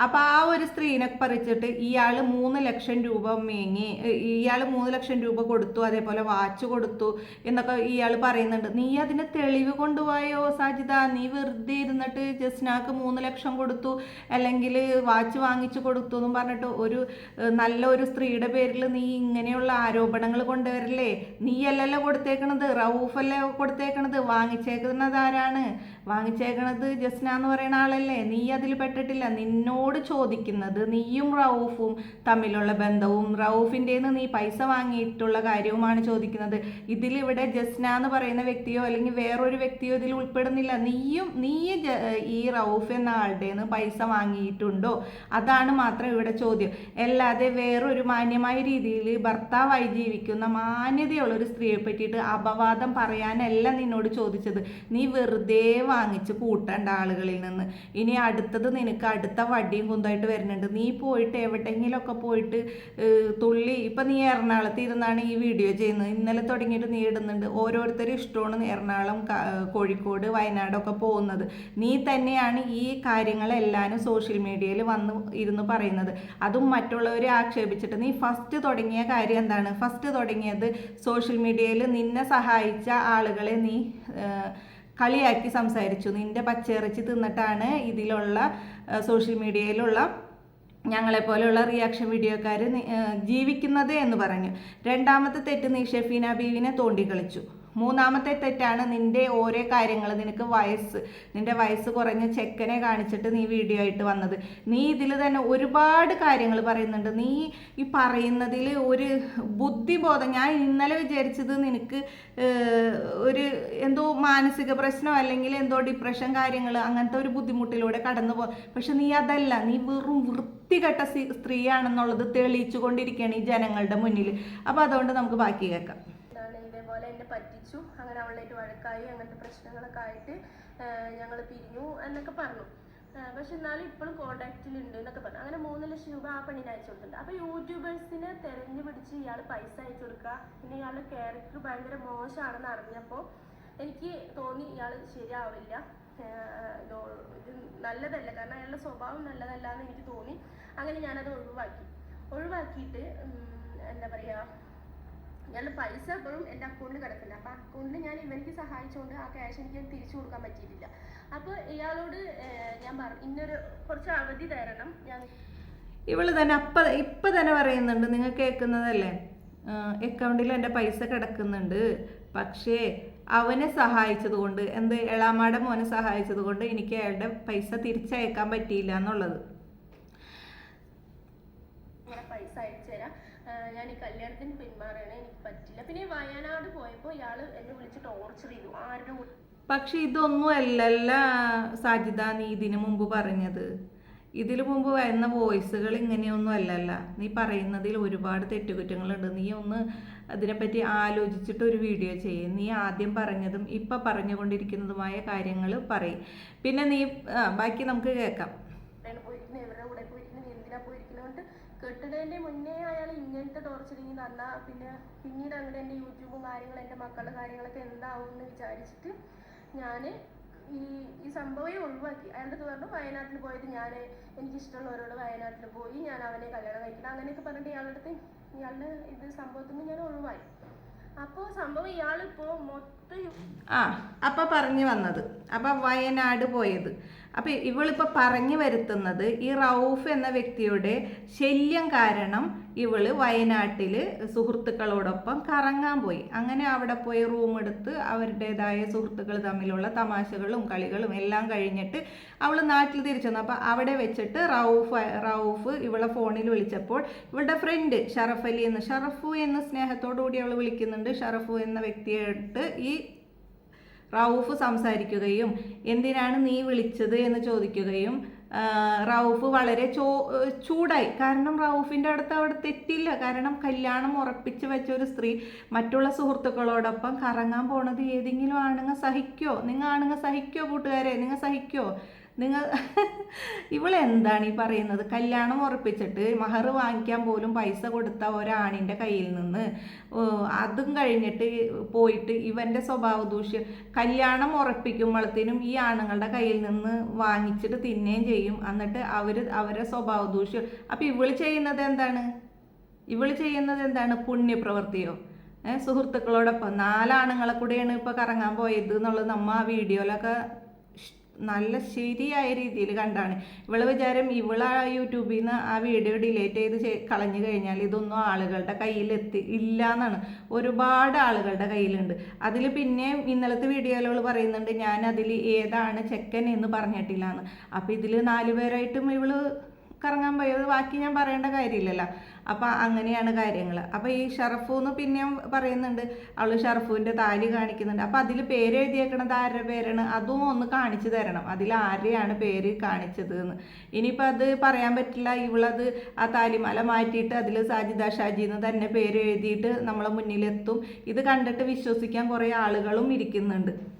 അപ്പൊ ആ ഒരു സ്ത്രീനെ പറിച്ചിട്ട് ഇയാൾ മൂന്ന് ലക്ഷം രൂപ മേങ്ങി ഇയാൾ മൂന്ന് ലക്ഷം രൂപ കൊടുത്തു അതേപോലെ വാച്ച് കൊടുത്തു എന്നൊക്കെ ഇയാൾ പറയുന്നുണ്ട്. നീ അതിന് തെളിവ് കൊണ്ടുപോയോ സാജിത നീ വെറുതെ ഇരുന്നിട്ട് ജസ്നാക്ക് മൂന്ന് ലക്ഷം കൊടുത്തു അല്ലെങ്കിൽ വാച്ച് വാങ്ങിച്ചു കൊടുത്തു എന്നും പറഞ്ഞിട്ട് ഒരു നല്ല ഒരു സ്ത്രീയുടെ പേരിൽ നീ ഇങ്ങനെയുള്ള ആരോപണങ്ങൾ കൊണ്ടുവരല്ലേ? നീ നീയല്ലല്ലോ കൊടുത്തേക്കണത്. റൌഫല്ലേ കൊടുത്തേക്കണത്. വാങ്ങിച്ചേക്കുന്നത് ആരാണ്? വാങ്ങിച്ചേക്കണത് ജസ്ന എന്ന് പറയുന്ന ആളല്ലേ. നീ അതിൽ പെട്ടിട്ടില്ല. നിന്നോട് ചോദിക്കുന്നത് നീയും റൗഫും തമ്മിലുള്ള ബന്ധവും റൌഫിന്റെന്ന് നീ പൈസ വാങ്ങിയിട്ടുള്ള കാര്യവുമാണ് ചോദിക്കുന്നത്. ഇതിലിവിടെ ജസ്ന എന്ന് പറയുന്ന വ്യക്തിയോ അല്ലെങ്കിൽ വേറൊരു വ്യക്തിയോ ഇതിൽ ഉൾപ്പെടുന്നില്ല. നീയും നീ ഈ റൗഫ് എന്ന ആളുടെ പൈസ വാങ്ങിയിട്ടുണ്ടോ? അതാണ് മാത്രം ഇവിടെ ചോദ്യം. അല്ലാതെ വേറൊരു മാന്യമായ രീതിയിൽ ഭർത്താവായി ജീവിക്കുന്ന മാന്യതയുള്ള ഒരു സ്ത്രീയെ പറ്റിയിട്ട് അപവാദം പറയാനല്ല നിന്നോട് ചോദിച്ചത്. നീ വെറുതെ വാങ്ങിച്ച് കൂട്ടേണ്ട ആളുകളിൽ നിന്ന്. ഇനി അടുത്തത് നിനക്ക് അടുത്ത വടിയും കുന്തമായിട്ട് വരുന്നുണ്ട്. നീ പോയിട്ട് എവിടെയെങ്കിലുമൊക്കെ പോയിട്ട് തുള്ളി ഇപ്പം നീ എറണാകുളത്ത് ഇരുന്നാണ് ഈ വീഡിയോ ചെയ്യുന്നത്. ഇന്നലെ തുടങ്ങിയിട്ട് നീ ഇടുന്നുണ്ട്. ഓരോരുത്തരും ഇഷ്ടമാണ് എറണാകുളം കോഴിക്കോട് വയനാടൊക്കെ പോകുന്നത്. നീ തന്നെയാണ് ഈ കാര്യങ്ങളെല്ലാം സോഷ്യൽ മീഡിയയിൽ വന്ന് ഇരുന്ന് പറയുന്നത്. അതും മറ്റുള്ളവരെ ആക്ഷേപിച്ചിട്ട് നീ ഫസ്റ്റ് തുടങ്ങിയ കാര്യം എന്താണ്? ഫസ്റ്റ് തുടങ്ങിയത് സോഷ്യൽ മീഡിയയിൽ നിന്നെ സഹായിച്ച ആളുകളെ നീ കളിയാക്കി സംസാരിച്ചു. നിന്റെ പച്ചയിറച്ചി തിന്നിട്ടാണ് ഇതിലുള്ള സോഷ്യൽ മീഡിയയിലുള്ള ഞങ്ങളെപ്പോലെയുള്ള റിയാക്ഷൻ വീഡിയോക്കാർ ജീവിക്കുന്നത് എന്ന് പറഞ്ഞു. രണ്ടാമത്തെ തെറ്റ് നീ ബീവിനെ തോണ്ടി കളിച്ചു മൂന്നാമത്തെ തെറ്റാണ് നിന്റെ ഓരോ കാര്യങ്ങൾ നിനക്ക് വയസ്സ് നിന്റെ വയസ്സ് കുറഞ്ഞ ചെക്കനെ കാണിച്ചിട്ട് നീ വീഡിയോ ആയിട്ട് വന്നത്. നീ ഇതിൽ തന്നെ ഒരുപാട് കാര്യങ്ങൾ പറയുന്നുണ്ട്. നീ ഈ പറയുന്നതിൽ ഒരു ബുദ്ധിബോധം ഞാൻ ഇന്നലെ വിചാരിച്ചത് നിനക്ക് ഒരു എന്തോ മാനസിക പ്രശ്നം അല്ലെങ്കിൽ എന്തോ ഡിപ്രഷൻ കാര്യങ്ങൾ അങ്ങനത്തെ ഒരു ബുദ്ധിമുട്ടിലൂടെ കടന്നു പോ പക്ഷെ നീ അതല്ല നീ വെറും വൃത്തികെട്ട സ്ത്രീയാണെന്നുള്ളത് തെളിയിച്ചു കൊണ്ടിരിക്കുകയാണ് ഈ ജനങ്ങളുടെ മുന്നിൽ അപ്പോൾ അതുകൊണ്ട് നമുക്ക് ബാക്കി കേൾക്കാം. ഇതേപോലെ എന്നെ പറ്റിച്ചു. അങ്ങനെ അവളായിട്ട് വഴക്കായി അങ്ങനത്തെ പ്രശ്നങ്ങളൊക്കെ ആയിട്ട് ഞങ്ങൾ പിരിഞ്ഞു എന്നൊക്കെ പറഞ്ഞു. പക്ഷെ എന്നാലും ഇപ്പോഴും കോണ്ടാക്റ്റിലുണ്ട് എന്നൊക്കെ പറഞ്ഞു. അങ്ങനെ മൂന്ന് ലക്ഷം രൂപ ആ പെണ്ണിന് അയച്ചു കൊടുത്തിട്ടുണ്ട്. അപ്പോൾ യൂട്യൂബേഴ്സിനെ തെരഞ്ഞു പിടിച്ച് ഇയാൾ പൈസ അയച്ചു കൊടുക്കുക. പിന്നെ ഇയാളുടെ ക്യാരക്ടർ ഭയങ്കര മോശമാണെന്ന് അറിഞ്ഞപ്പോൾ എനിക്ക് തോന്നി ഇയാൾ ശരിയാവില്ല. ഇതോ നല്ലതല്ല. കാരണം അയാളുടെ സ്വഭാവം നല്ലതല്ല എന്ന് എനിക്ക് തോന്നി. അങ്ങനെ ഞാനത് ഒഴിവാക്കി. ഒഴിവാക്കിയിട്ട് എന്താ പറയുക ഇയാളുടെ പൈസ എപ്പോഴും എന്റെ അക്കൗണ്ടിൽ കിടക്കില്ല അപ്പോൾ അക്കൗണ്ടിൽ ഞാൻ ഇവർക്ക് സഹായിച്ചുകൊണ്ട് ആ ക്യാഷ് എനിക്ക് തിരിച്ചു കൊടുക്കാൻ പറ്റിയിട്ടില്ല. അപ്പോൾ ഇയാളോട് ഞാൻ പറഞ്ഞു ഇന്നൊരു കുറച്ച് അവധി തരണം. ഞാൻ ഇവൾ തന്നെ അപ്പ ഇപ്പം തന്നെ പറയുന്നുണ്ട് നിങ്ങൾ കേൾക്കുന്നതല്ലേ? അക്കൗണ്ടിൽ എന്റെ പൈസ കിടക്കുന്നുണ്ട്. പക്ഷേ അവനെ സഹായിച്ചത് കൊണ്ട് എന്ത് എളാമാടെ മോനെ സഹായിച്ചത് കൊണ്ട് എനിക്ക് അയാളുടെ പൈസ തിരിച്ചയക്കാൻ പറ്റിയില്ല എന്നുള്ളത്. പൈസ അയച്ചു തരാം. ഞാൻ ഈ പറ്റില്ല പിന്നെ വയനാട് പോയപ്പോൾ ഇയാൾ എന്നെ വിളിച്ച് ടോർച്ചർ ചെയ്തു. ആരുടെ പക്ഷെ ഇതൊന്നും അല്ലല്ല സാജിദ നീ ഇതിനു മുമ്പ് പറഞ്ഞത്. ഇതിനു മുമ്പ് വരുന്ന വോയിസുകൾ ഇങ്ങനെയൊന്നും അല്ലല്ല. നീ പറയുന്നതിൽ ഒരുപാട് തെറ്റുകുറ്റങ്ങളുണ്ട്. നീ ഒന്ന് അതിനെപ്പറ്റി ആലോചിച്ചിട്ട് ഒരു വീഡിയോ ചെയ്യും. നീ ആദ്യം പറഞ്ഞതും ഇപ്പം പറഞ്ഞുകൊണ്ടിരിക്കുന്നതുമായ കാര്യങ്ങൾ പറയും. പിന്നെ നീ ബാക്കി നമുക്ക് കേൾക്കാം. കൂടെ എന്തിനാ കെട്ടുന്നതിന്റെ മുന്നേ അയാൾ ഇങ്ങനത്തെ ടോർച്ചറിങ് തന്ന പിന്നെ പിന്നീട് അങ്ങനെ എന്റെ യൂട്യൂബും കാര്യങ്ങളും എന്റെ മക്കളുടെ കാര്യങ്ങളൊക്കെ എന്താവും എന്ന് വിചാരിച്ചിട്ട് ഞാൻ ഈ ഈ സംഭവം ഒഴിവാക്കി. അയാളുടെ പറഞ്ഞു വയനാട്ടിൽ പോയത് ഞാൻ എനിക്കിഷ്ടമുള്ളവരോട് വയനാട്ടിൽ പോയി ഞാൻ അവനെ കല്യാണം കഴിക്കണം. അങ്ങനെയൊക്കെ പറഞ്ഞിട്ട് ഇയാളുടെ അടുത്ത് ഇയാളുടെ ഇത് സംഭവത്തിൽ നിന്ന് ഞാൻ ഒഴിവായി. അപ്പോൾ സംഭവം ഇയാളിപ്പോൾ മൊത്തം ആ അപ്പം പറഞ്ഞു വന്നത്. അപ്പം വയനാട് പോയത്. അപ്പം ഇവളിപ്പോൾ പറഞ്ഞു വരുത്തുന്നത് ഈ റൌഫ് എന്ന വ്യക്തിയുടെ ശല്യം കാരണം ഇവൾ വയനാട്ടിൽ സുഹൃത്തുക്കളോടൊപ്പം കറങ്ങാൻ പോയി. അങ്ങനെ അവിടെ പോയി റൂം എടുത്ത് അവരുടേതായ സുഹൃത്തുക്കൾ തമ്മിലുള്ള തമാശകളും കളികളും എല്ലാം കഴിഞ്ഞിട്ട് അവൾ നാട്ടിൽ തിരിച്ചു വന്നു. അപ്പോൾ അവിടെ വെച്ചിട്ട് റൌഫ് റൌഫ് ഇവളെ ഫോണിൽ വിളിച്ചപ്പോൾ ഇവളുടെ ഫ്രണ്ട് ഷറഫ് അലി എന്ന് ഷറഫു എന്ന സ്നേഹത്തോടു കൂടി അവൾ വിളിക്കുന്നുണ്ട്. ഷറഫു എന്ന വ്യക്തിയായിട്ട് ഈ റൌഫ് സംസാരിക്കുകയും എന്തിനാണ് നീ വിളിച്ചത് എന്ന് ചോദിക്കുകയും റൗഫ് വളരെ ചോ ചൂടായി. കാരണം റൌഫിന്റെ അടുത്ത് അവിടെ തെറ്റില്ല. കാരണം കല്യാണം ഉറപ്പിച്ച് വെച്ച ഒരു സ്ത്രീ മറ്റുള്ള സുഹൃത്തുക്കളോടൊപ്പം കറങ്ങാൻ പോണത് ഏതെങ്കിലും ആണുങ്ങൾ സഹിക്കോ? നിങ്ങൾ ആണുങ്ങൾ സഹിക്കോ കൂട്ടുകാരെ? നിങ്ങൾ സഹിക്കോ? നിങ്ങൾ ഇവളെന്താണ് ഈ പറയുന്നത്? കല്യാണം ഉറപ്പിച്ചിട്ട് മഹർ വാങ്ങിക്കാൻ പോലും പൈസ കൊടുത്ത ഒരാണിന്റെ കയ്യിൽ നിന്ന് അതും കഴിഞ്ഞിട്ട് പോയിട്ട് ഇവന്റെ സ്വഭാവ ദൂഷ്യം കല്യാണം ഉറപ്പിക്കുമ്പോഴത്തേനും ഈ ആണുങ്ങളുടെ കയ്യിൽ നിന്ന് വാങ്ങിച്ചിട്ട് തിന്നുകയും ചെയ്യും. എന്നിട്ട് അവർ അവരെ സ്വഭാവ ദൂഷ്യം. അപ്പം ഇവൾ ചെയ്യുന്നത് എന്താണ്? ഇവൾ ചെയ്യുന്നത് എന്താണ്? പുണ്യപ്രവൃത്തിയോ? സുഹൃത്തുക്കളോടൊപ്പം. നാലാണുങ്ങളെ കൂടെയാണ് ഇപ്പോൾ കറങ്ങാൻ പോയത് എന്നുള്ളത് നമ്മ ആ വീഡിയോയിലൊക്കെ നല്ല ശരിയായ രീതിയിൽ കണ്ടാണ്. ഇവൾ വിചാരം ഇവൾ യൂട്യൂബിൽ നിന്ന് ആ വീഡിയോ ഡിലേറ്റ് ചെയ്ത് കളഞ്ഞു കഴിഞ്ഞാൽ ഇതൊന്നും ആളുകളുടെ കയ്യിൽ എത്തി ഇല്ല എന്നാണ് ഒരുപാട് ആളുകളുടെ കയ്യിലുണ്ട്. അതിൽ പിന്നെ ഇന്നലത്തെ വീഡിയോയിൽ അവൾ പറയുന്നുണ്ട് ഞാൻ അതിൽ ഏതാണ് ചെക്കൻ എന്ന് പറഞ്ഞിട്ടില്ല എന്ന് അപ്പം ഇതിൽ നാല് പേരായിട്ടും ഇവൾ കറങ്ങാൻ പോയത് ബാക്കി ഞാൻ പറയേണ്ട കാര്യമില്ലല്ലോ. അപ്പം അങ്ങനെയാണ് കാര്യങ്ങൾ അപ്പോൾ ഈ ഷറഫു എന്ന് പിന്നെയും പറയുന്നുണ്ട് അവൾ ഷറഫുവിന്റെ താലി കാണിക്കുന്നുണ്ട്. അപ്പോൾ അതിൽ പേര് എഴുതിയേക്കണത് ആരുടെ പേരാണ്? അതും ഒന്ന് കാണിച്ചു തരണം. അതിൽ ആരെയാണ് പേര് കാണിച്ചത് എന്ന് ഇനിയിപ്പോൾ അത് പറയാൻ പറ്റില്ല. ഇവളത് ആ താലിമാല മാറ്റിയിട്ട് അതിൽ സാജിദ ഷാജി എന്ന് തന്നെ പേര് എഴുതിയിട്ട് നമ്മളെ മുന്നിലെത്തും. ഇത് കണ്ടിട്ട് വിശ്വസിക്കാൻ കുറേ ആളുകളും ഇരിക്കുന്നുണ്ട്.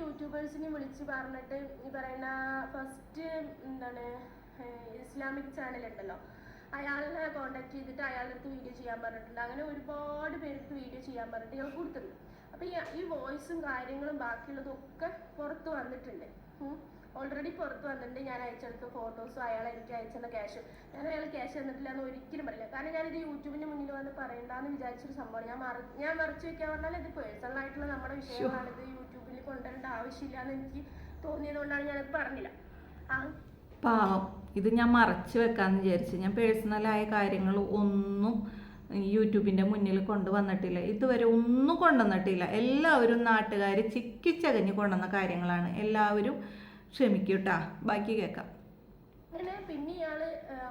യൂട്യൂബേഴ്സിനെ വിളിച്ച് പറഞ്ഞിട്ട് ഈ പറയുന്ന ഫസ്റ്റ് എന്താണ് ഇസ്ലാമിക് ചാനൽ ഉണ്ടല്ലോ. അയാളിനെ കോണ്ടാക്ട് ചെയ്തിട്ട് അയാളുടെ അടുത്ത് വീഡിയോ ചെയ്യാൻ പറഞ്ഞിട്ടുണ്ട്. അങ്ങനെ ഒരുപാട് പേർക്ക് വീഡിയോ ചെയ്യാൻ പറഞ്ഞിട്ട് ഇയാൾ കൊടുത്തിട്ടുണ്ട്. അപ്പൊ ഈ ഈ വോയിസും കാര്യങ്ങളും ബാക്കിയുള്ളതൊക്കെ പുറത്ത് വന്നിട്ടുണ്ട്. ഓൾറെഡി പുറത്ത് വന്നിട്ട് ഞാൻ അയച്ചെടുത്ത ഫോട്ടോസും അയാൾ എനിക്ക് അയച്ചെന്ന ക്യാഷും ഞാൻ അയാൾ ക്യാഷ് തന്നിട്ടില്ല എന്ന് ഒരിക്കലും പറയില്ല. കാരണം ഞാനിത് യൂട്യൂബിന്റെ മുന്നിൽ വന്ന് പറയണ്ടെന്ന് വിചാരിച്ചൊരു സംഭവമാണ്. ഞാൻ മറ ഞാൻ മറച്ചു വെക്കാൻ പറഞ്ഞാൽ ഇത് പേഴ്സണൽ ആയിട്ടുള്ള നമ്മുടെ വിഷയമാണ് ഇത് യൂട്യൂബിൽ കൊണ്ടുവരേണ്ട ആവശ്യമില്ല എന്ന് എനിക്ക് തോന്നിയതുകൊണ്ടാണ് ഞാനത് പറഞ്ഞില്ല. പാവം. ഇത് ഞാൻ മറച്ചു വെക്കാന്ന് വിചാരിച്ചു. ഞാൻ പേഴ്സണലായ കാര്യങ്ങൾ ഒന്നും യൂട്യൂബിന്റെ മുന്നിൽ കൊണ്ടുവന്നിട്ടില്ല. ഇതുവരെ ഒന്നും കൊണ്ടുവന്നിട്ടില്ല. എല്ലാവരും നാട്ടുകാർ ചിക്കിച്ചകഞ്ഞ് കൊണ്ടുവന്ന കാര്യങ്ങളാണ്. എല്ലാവരും ക്ഷമിക്കൂട്ടാ. ബാക്കി കേക്കാം. അങ്ങനെ പിന്നെ ഇയാൾ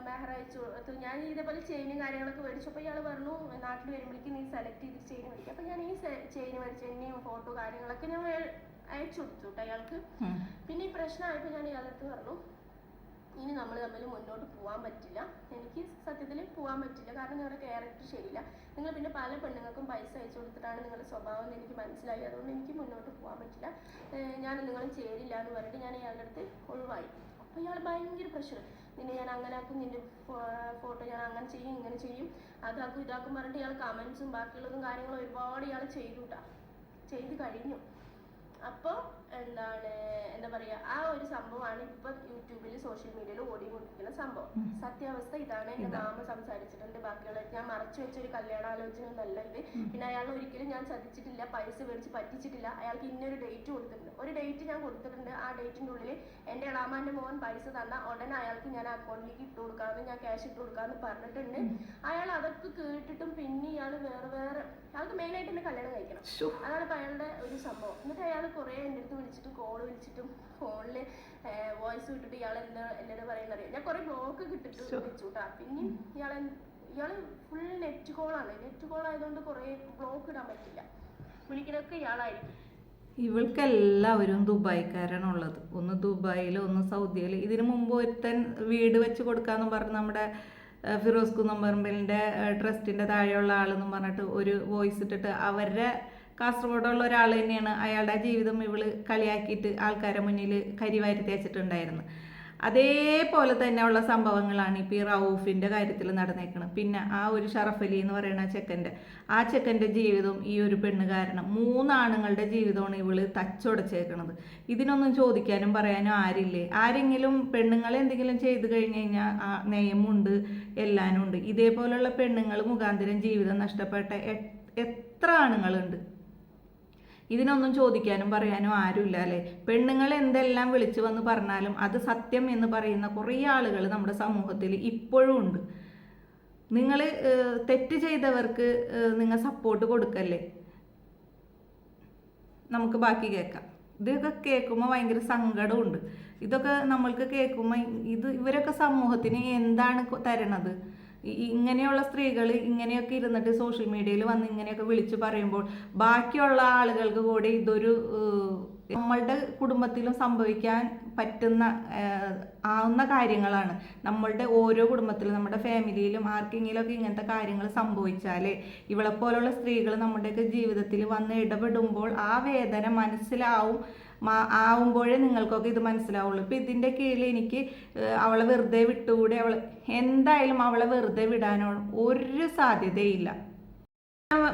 മെഹറയച്ചു ഞാൻ ഇതേപോലെ ചെയിനും കാര്യങ്ങളൊക്കെ മേടിച്ചപ്പോൾ ഇയാൾ പറഞ്ഞു നാട്ടിൽ വരുമ്പോഴേക്കും നീ സെലക്ട് ചെയ്ത് ചെയിൻ മേടിക്കും. അപ്പോൾ ഞാൻ ഈ ചെയിൻ മേടിച്ചതിന്റെയും ഫോട്ടോ കാര്യങ്ങളൊക്കെ ഞാൻ അയച്ചു കൊടുത്തു കേട്ടോ അയാൾക്ക് പിന്നെ ഈ പ്രശ്നമായപ്പോൾ ഞാൻ ഇയാളുടെ അടുത്ത് പറഞ്ഞു നമ്മൾ തമ്മിൽ മുന്നോട്ട് പോകാൻ പറ്റില്ല. എനിക്ക് സത്യത്തിൽ പോകാൻ പറ്റില്ല. കാരണം നിങ്ങളുടെ ക്യാരക്ടർ ശരിയില്ല. നിങ്ങൾ പിന്നെ പല പെണ്ണുങ്ങൾക്കും പൈസ അയച്ചു കൊടുത്തിട്ടാണ് നിങ്ങളുടെ സ്വഭാവം എന്ന് എനിക്ക് മനസ്സിലായി. അതുകൊണ്ട് എനിക്ക് മുന്നോട്ട് പോകാൻ പറ്റില്ല. ഞാൻ നിങ്ങളും ചേരില്ല എന്ന് പറഞ്ഞിട്ട് ഞാൻ ഇയാളുടെ അടുത്ത് ഒഴിവായി. അപ്പോൾ ഇയാൾ ഭയങ്കര പ്രഷർ നിന്നെ ഞാൻ അങ്ങനെ ആക്കും നിന്റെ ഫോട്ടോ ഞാൻ അങ്ങനെ ചെയ്യും ഇങ്ങനെ ചെയ്യും. അതാക്കും ഇതാക്കും പറഞ്ഞിട്ട് ഇയാൾ കമന്റ്സും ബാക്കിയുള്ളതും കാര്യങ്ങളും ഒരുപാട് ഇയാൾ ചെയ്തു ചെയ്ത് കഴിഞ്ഞു. അപ്പോൾ എന്താണ് എന്താ പറയുക ആ ഒരു സംഭവമാണ് ഇപ്പം യൂട്യൂബിൽ സോഷ്യൽ മീഡിയയിൽ ഓടിക്കൊണ്ടിരിക്കുന്ന സംഭവം. സത്യാവസ്ഥ ഇതാണ് എന്റെ മാമ സംസാരിച്ചിട്ടുണ്ട്. ബാക്കിയുള്ള ഞാൻ മറച്ചു വെച്ച ഒരു കല്യാണാലോചന ഒന്നല്ല ഇത്. പിന്നെ അയാൾ ഒരിക്കലും ഞാൻ ചതിച്ചിട്ടില്ല പൈസ മേടിച്ച് പറ്റിച്ചിട്ടില്ല. അയാൾക്ക് ഇന്നൊരു ഡേറ്റ് കൊടുത്തിട്ടുണ്ട്. ഒരു ഡേറ്റ് ഞാൻ കൊടുത്തിട്ടുണ്ട്. ആ ഡേറ്റിന്റെ ഉള്ളിൽ എന്റെ ഇളാമാന്റെ മോൻ പൈസ തന്ന ഉടനെ അയാൾക്ക് ഞാൻ അക്കൗണ്ടിലേക്ക് ഇട്ട് കൊടുക്കാമെന്ന് ഞാൻ ക്യാഷ് ഇട്ട് കൊടുക്കാമെന്ന് പറഞ്ഞിട്ടുണ്ട്. അയാൾ അതൊക്കെ കേട്ടിട്ടും പിന്നെ ഇയാൾ വേറെ വേറെ അയാൾക്ക് മെയിനായിട്ട് എന്നെ കല്യാണം കഴിക്കണം. അതാണ് അയാളുടെ ഒരു സംഭവം. എന്നിട്ട് അയാൾ കുറേ എന്റെ അടുത്ത് വിളിച്ചിട്ട് കോൾ വിളിച്ചിട്ടും ഫോണിൽ വോയിസ് വിട്ടിട്ട് ഇയാൾ എന്താ എന്നോട് പറയുന്നത് അറിയാം? ഞാൻ കുറേ ബ്ലോക്ക് കിട്ടിട്ട് വിളിച്ചു കേട്ടോ പിന്നെ ഇയാൾ ഇയാൾ ഫുൾ നെറ്റ് കോളാണ് നെറ്റ് കോൾ ആയതുകൊണ്ട് കുറേ ബ്ലോക്ക് ഇടാൻ പറ്റില്ല. വിളിക്കണൊക്കെ ഇയാളായിരിക്കും. ഇവൾക്കെല്ലാവരും ദുബായിക്കാരാണുള്ളത്. ഒന്ന് ദുബായിൽ ഒന്ന് സൗദിയിൽ. ഇതിനു മുമ്പ് ഒരുത്തൻ വീട് വെച്ച് കൊടുക്കാന്ന് പറഞ്ഞ് നമ്മുടെ ഫിറോസ് കുന്നമ്പറമ്പിലിന്റെ ട്രസ്റ്റിന്റെ താഴെയുള്ള ആളെന്ന് പറഞ്ഞിട്ട് ഒരു വോയിസ് ഇട്ടിട്ട് അവരുടെ കാസർഗോഡുള്ള ഒരാൾ തന്നെയാണ്. അയാളുടെ ജീവിതം ഇവൾ കളിയാക്കിയിട്ട് ആൾക്കാരെ മുന്നിൽ കരിവാരി തേച്ചിട്ടുണ്ടായിരുന്നു. അതേപോലെ തന്നെയുള്ള സംഭവങ്ങളാണ് ഇപ്പോൾ ഈ റൌഫിന്റെ കാര്യത്തിൽ നടന്നേക്കുന്നത് പിന്നെ ആ ഒരു ഷറഫ് അലി എന്ന് പറയുന്ന ചെക്കന്റെ ആ ചെക്കന്റെ ജീവിതം ഈ ഒരു പെണ്ണ് കാരണം മൂന്നാണുങ്ങളുടെ ജീവിതമാണ് ഇവൾ തച്ചുടച്ചേക്കണത്. ഇതിനൊന്നും ചോദിക്കാനും പറയാനും ആരില്ലേ? ആരെങ്കിലും പെണ്ണുങ്ങളെ എന്തെങ്കിലും ചെയ്തു കഴിഞ്ഞ് കഴിഞ്ഞാൽ നിയമമുണ്ട് എല്ലാനും ഉണ്ട് ഇതേപോലെയുള്ള പെണ്ണുങ്ങൾ മുഖാന്തരം ജീവിതം നഷ്ടപ്പെട്ട എത്ര ആണുങ്ങളുണ്ട്? ഇതിനൊന്നും ചോദിക്കാനും പറയാനും ആരുമില്ല അല്ലേ? പെണ്ണുങ്ങൾ എന്തെല്ലാം വിളിച്ചു വന്ന് പറഞ്ഞാലും അത് സത്യം എന്ന് പറയുന്ന കുറേ ആളുകൾ നമ്മുടെ സമൂഹത്തിൽ ഇപ്പോഴും ഉണ്ട്. നിങ്ങൾ തെറ്റ് ചെയ്തവർക്ക് നിങ്ങൾ സപ്പോർട്ട് കൊടുക്കല്ലേ? നമുക്ക് ബാക്കി കേൾക്കാം. ഇതൊക്കെ കേൾക്കുമ്പോൾ ഭയങ്കര സങ്കടമുണ്ട് ഇതൊക്കെ നമ്മൾക്ക് കേൾക്കുമ്പോൾ ഇത് ഇവരൊക്കെ സമൂഹത്തിന് എന്താണ് തരണത്? ഇങ്ങനെയുള്ള സ്ത്രീകൾ ഇങ്ങനെയൊക്കെ ഇരുന്നിട്ട് സോഷ്യൽ മീഡിയയിൽ വന്ന് ഇങ്ങനെയൊക്കെ വിളിച്ചു പറയുമ്പോൾ ബാക്കിയുള്ള ആളുകൾക്ക് കൂടി ഇതൊരു നമ്മളുടെ കുടുംബത്തിലും സംഭവിക്കാൻ പറ്റുന്ന ആവുന്ന കാര്യങ്ങളാണ്. നമ്മളുടെ ഓരോ കുടുംബത്തിലും നമ്മുടെ ഫാമിലിയിലും ആർക്കെങ്കിലുമൊക്കെ ഇങ്ങനത്തെ കാര്യങ്ങൾ സംഭവിച്ചാൽ ഇവളെപ്പോലുള്ള സ്ത്രീകൾ നമ്മുടെയൊക്കെ ജീവിതത്തിൽ വന്ന് ഇടപെടുമ്പോൾ ആ വേദന മനസ്സിലാവും. ആവുമ്പോഴേ നിങ്ങൾക്കൊക്കെ ഇത് മനസ്സിലാവുള്ളൂ. ഇപ്പം ഇതിന്റെ കീഴിൽ എനിക്ക് അവളെ വെറുതെ വിട്ടുകൂടി? അവൾ എന്തായാലും അവളെ വെറുതെ വിടാനോ ഒരു സാധ്യതയില്ല.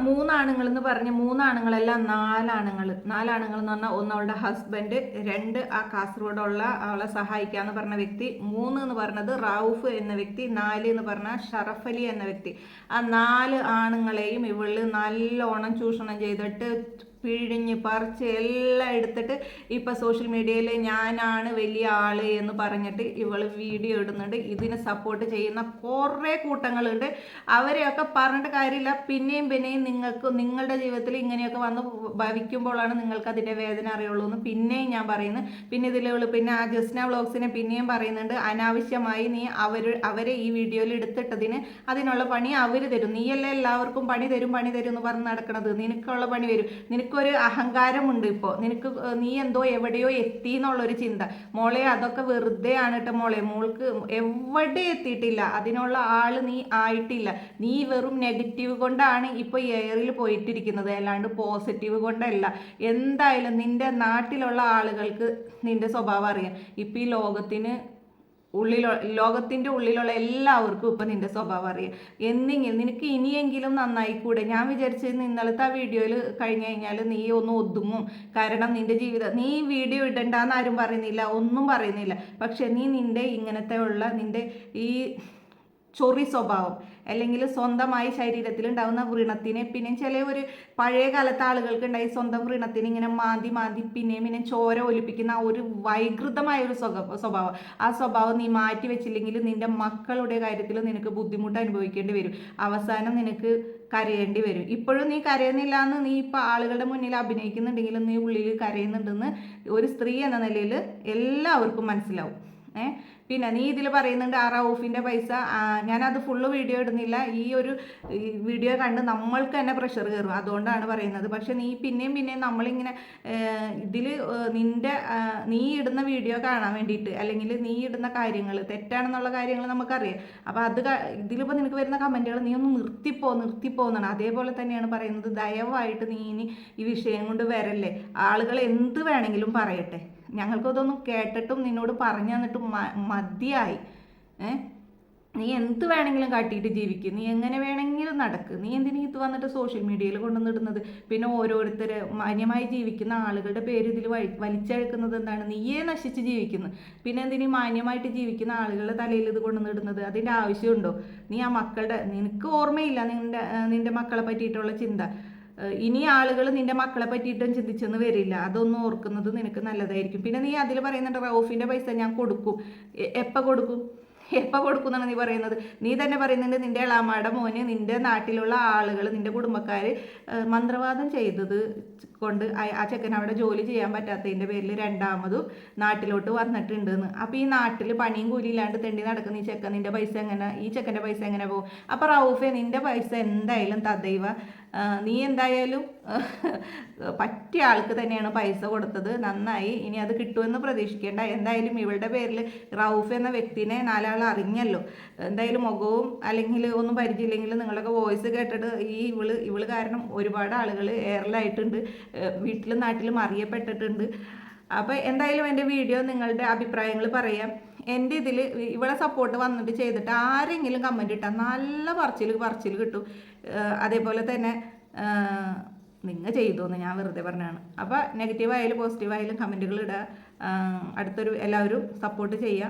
മൂന്നാണുങ്ങൾ എന്ന് പറഞ്ഞ് മൂന്നാണുങ്ങളല്ല നാലാണുങ്ങൾ നാലാണുങ്ങൾ എന്ന് പറഞ്ഞാൽ ഒന്ന് അവളുടെ ഹസ്ബൻഡ് രണ്ട് ആ കാസർഗോഡുള്ള അവളെ സഹായിക്കാന്ന് പറഞ്ഞ വ്യക്തി മൂന്ന് എന്ന് പറഞ്ഞത് റൌഫ് എന്ന വ്യക്തി നാല് എന്ന് പറഞ്ഞ ഷറഫ് അലി എന്ന വ്യക്തി. ആ നാല് ആണുങ്ങളെയും ഇവൾ നല്ലോണം ചൂഷണം ചെയ്തിട്ട് പിഴിഞ്ഞ് പറിച്ച് എല്ലാം എടുത്തിട്ട് ഇപ്പം സോഷ്യൽ മീഡിയയിൽ ഞാനാണ് വലിയ ആൾ എന്ന് പറഞ്ഞിട്ട് ഇവൾ വീഡിയോ ഇടുന്നുണ്ട്. ഇതിനെ സപ്പോർട്ട് ചെയ്യുന്ന കുറേ കൂട്ടങ്ങളുണ്ട്. അവരെയൊക്കെ പറഞ്ഞിട്ട് കാര്യമില്ല. പിന്നെയും പിന്നെയും നിങ്ങൾക്ക് നിങ്ങളുടെ ജീവിതത്തിൽ ഇങ്ങനെയൊക്കെ വന്ന് ഭവിക്കുമ്പോഴാണ് നിങ്ങൾക്ക് അതിന്റെ വേദന അറിയുള്ളൂ എന്ന് പിന്നെയും ഞാൻ പറയുന്നു. പിന്നെ ഇതിലുകൾ പിന്നെ ആ ജസ്ന വ്ളോഗ്സിനെ പിന്നെയും പറയുന്നുണ്ട്. അനാവശ്യമായി നീ അവർ അവരെ ഈ വീഡിയോയിൽ എടുത്തിട്ടതിന് അതിനുള്ള പണി അവർ തരും. നീയല്ലേ എല്ലാവർക്കും പണി തരും പണി തരും എന്ന് പറഞ്ഞ് നടക്കണത്. നിനക്കുള്ള പണി വരും. നിനക്കൊരു അഹങ്കാരമുണ്ട് ഇപ്പോൾ നിനക്ക് നീ എന്തോ എവിടെയോ എത്തി എന്നുള്ളൊരു ചിന്ത. മോളെ അതൊക്കെ വെറുതെ ആണ് കേട്ടോ മോളെ. മോൾക്ക് എവിടെ എത്തിയിട്ടില്ല. അതിനുള്ള ആൾ നീ ആയിട്ടില്ല. നീ വെറും നെഗറ്റീവ് കൊണ്ടാണ് ഇപ്പോൾ എയറിൽ പോയിട്ടിരിക്കുന്നത്. അല്ലാണ്ട് പോസിറ്റീവ് കൊണ്ടല്ല. എന്തായാലും നിന്റെ നാട്ടിലുള്ള ആളുകൾക്ക് നിന്റെ സ്വഭാവം അറിയാം. ഇപ്പം ഈ ലോകത്തിന് ഉള്ളിലോ ലോകത്തിന്റെ ഉള്ളിലുള്ള എല്ലാവർക്കും ഇപ്പം നിന്റെ സ്വഭാവം അറിയാം. എന്നെങ്കിലും നിനക്ക് ഇനിയെങ്കിലും നന്നായി കൂടെ ഞാൻ വിചാരിച്ചിരുന്നു ഇന്നലത്തെ ആ വീഡിയോയിൽ കഴിഞ്ഞു കഴിഞ്ഞാൽ നീ ഒന്ന് ഒതുങ്ങും. കാരണം നിന്റെ ജീവിതം നീ വീഡിയോ ഇടണ്ടെന്ന് ആരും പറയുന്നില്ല ഒന്നും പറയുന്നില്ല. പക്ഷെ നീ നിന്റെ ഇങ്ങനത്തെ ഉള്ള നിന്റെ ഈ ചൊറി സ്വഭാവം അല്ലെങ്കിൽ സ്വന്തമായി ശരീരത്തിൽ ഉണ്ടാകുന്ന വ്രണത്തിനെ പിന്നെ ചില ഒരു പഴയ കാലത്തെ ആളുകൾക്ക് ഉണ്ടായി സ്വന്തം വ്രണത്തിന് ഇങ്ങനെ മാന്തി മാന്തി പിന്നെയും പിന്നെ ചോര ഒലിപ്പിക്കുന്ന ആ ഒരു വൈകൃതമായ ഒരു സ്വഭാവം. ആ സ്വഭാവം നീ മാറ്റി വെച്ചില്ലെങ്കിൽ നിന്റെ മക്കളുടെ കാര്യത്തിൽ നിനക്ക് ബുദ്ധിമുട്ട് അനുഭവിക്കേണ്ടി വരും. അവസാനം നിനക്ക് കരയേണ്ടി വരും. ഇപ്പോഴും നീ കരയുന്നില്ല എന്ന് നീ ഇപ്പോൾ ആളുകളുടെ മുന്നിൽ അഭിനയിക്കുന്നുണ്ടെങ്കിലും നീ ഉള്ളിൽ കരയുന്നുണ്ടെന്ന് ഒരു സ്ത്രീ എന്ന നിലയിൽ എല്ലാവർക്കും മനസ്സിലാവും. ഏ? പിന്നെ നീ ഇതിൽ പറയുന്നുണ്ട് ആ റൌഫിന്റെ പൈസ ഞാനത് ഫുള്ള് വീഡിയോ ഇടുന്നില്ല. ഈ ഒരു വീഡിയോ കണ്ട് നമ്മൾക്ക് തന്നെ പ്രഷർ കയറും അതുകൊണ്ടാണ് പറയുന്നത്. പക്ഷെ നീ പിന്നെയും പിന്നെയും നമ്മളിങ്ങനെ ഇതിൽ നിന്റെ നീ ഇടുന്ന വീഡിയോ കാണാൻ വേണ്ടിയിട്ട് അല്ലെങ്കിൽ നീ ഇടുന്ന കാര്യങ്ങൾ തെറ്റാണെന്നുള്ള കാര്യങ്ങൾ നമുക്കറിയാം. അപ്പോൾ അത് ഇതിലിപ്പോൾ നിനക്ക് വരുന്ന കമന്റുകൾ നീ ഒന്ന് നിർത്തിപ്പോ നിർത്തിപ്പോ എന്നാണ് അതേപോലെ തന്നെയാണ് പറയുന്നത്. ദയവായിട്ട് നീ ഇനി ഈ വിഷയം കൊണ്ട് വരല്ലേ. ആളുകൾ എന്ത് വേണമെങ്കിലും പറയട്ടെ. ഞങ്ങൾക്കതൊന്നും കേട്ടിട്ടും നിന്നോട് പറഞ്ഞു തന്നിട്ടും മതിയായി. ഏ? നീ എന്ത് വേണമെങ്കിലും കാട്ടിയിട്ട് ജീവിക്കും. നീ എങ്ങനെ വേണമെങ്കിലും നടക്ക്. നീ എന്തിനീ ഇത് വന്നിട്ട് സോഷ്യൽ മീഡിയയിൽ കൊണ്ടുവന്നിടുന്നത് പിന്നെ ഓരോരുത്തർ മാന്യമായി ജീവിക്കുന്ന ആളുകളുടെ പേര് ഇതിൽ വഴി വലിച്ചഴക്കുന്നത് എന്താണ്? നീയേ നശിച്ച് ജീവിക്കുന്നു. പിന്നെ എന്തിനീ മാന്യമായിട്ട് ജീവിക്കുന്ന ആളുകളുടെ തലയിൽ ഇത് കൊണ്ടുവന്നിടുന്നത് അതിന്റെ ആവശ്യമുണ്ടോ? നീ ആ മക്കളുടെ നിനക്ക് ഓർമ്മയില്ല നിന്റെ നിന്റെ മക്കളെ പറ്റിയിട്ടുള്ള ചിന്ത. ഇനി ആളുകൾ നിന്റെ മക്കളെ പറ്റിയിട്ടും ചിന്തിച്ചെന്ന് വരില്ല. അതൊന്നും ഓർക്കുന്നത് നിനക്ക് നല്ലതായിരിക്കും. പിന്നെ നീ അതിൽ പറയുന്നുണ്ട് റൌഫിന്റെ പൈസ ഞാൻ കൊടുക്കും. എപ്പ എപ്പോൾ കൊടുക്കും? എപ്പോൾ കൊടുക്കും എന്നാണ് നീ പറയുന്നത്? നീ തന്നെ പറയുന്നുണ്ട് നിന്റെ ഇളാമയുടെ മോന് നിന്റെ നാട്ടിലുള്ള ആളുകൾ നിന്റെ കുടുംബക്കാർ മന്ത്രവാദം ചെയ്തത് കൊണ്ട് ആ- ചെക്കൻ അവിടെ ജോലി ചെയ്യാൻ പറ്റാത്തതിന്റെ പേരിൽ രണ്ടാമതും നാട്ടിലോട്ട് വന്നിട്ടുണ്ട് അപ്പോൾ ഈ നാട്ടിൽ പണിയും കൂലി ഇല്ലാണ്ട് തെണ്ടി നടക്കുന്ന ഈ ചെക്കൻ നിന്റെ പൈസ എങ്ങനെ ഈ ചെക്കന്റെ പൈസ എങ്ങനെ പോകും? അപ്പോൾ റൌഫെ നിന്റെ പൈസ എന്തായാലും തദൈവ നീ എന്തായാലും പറ്റിയ ആൾക്ക് തന്നെയാണ് പൈസ കൊടുത്തത്. നന്നായി. ഇനി അത് കിട്ടുമെന്ന് പ്രതീക്ഷിക്കേണ്ട. എന്തായാലും ഇവളുടെ പേരിൽ റൌഫ് എന്ന വ്യക്തിനെ നാലാൾ അറിഞ്ഞല്ലോ. എന്തായാലും മുഖവും അല്ലെങ്കിൽ ഒന്നും പരിചയമില്ലെങ്കിൽ നിങ്ങളൊക്കെ വോയിസ് കേട്ടിട്ട് ഈ ഇവൾ ഇവൾ കാരണം ഒരുപാട് ആളുകൾ എയറിലായിട്ടുണ്ട് വീട്ടിലും നാട്ടിലും അറിയപ്പെട്ടിട്ടുണ്ട്. അപ്പോൾ എന്തായാലും എന്റെ വീഡിയോ നിങ്ങളുടെ അഭിപ്രായങ്ങൾ പറയാം. എന്റെ ഇതിൽ ഇവളെ സപ്പോർട്ട് വന്നിട്ട് ചെയ്തിട്ട് ആരെങ്കിലും കമന്റ് ഇട്ടാൽ നല്ല പറച്ചിൽ പറച്ചിൽ കിട്ടും. അതേപോലെ തന്നെ നിങ്ങൾ ചെയ്തു എന്ന് ഞാൻ വെറുതെ പറഞ്ഞാണ് അപ്പോൾ നെഗറ്റീവ് ആയാലും പോസിറ്റീവ് ആയാലും കമന്റുകൾ ഇടുക അടുത്തൊരു എല്ലാവരും സപ്പോർട്ട് ചെയ്യുക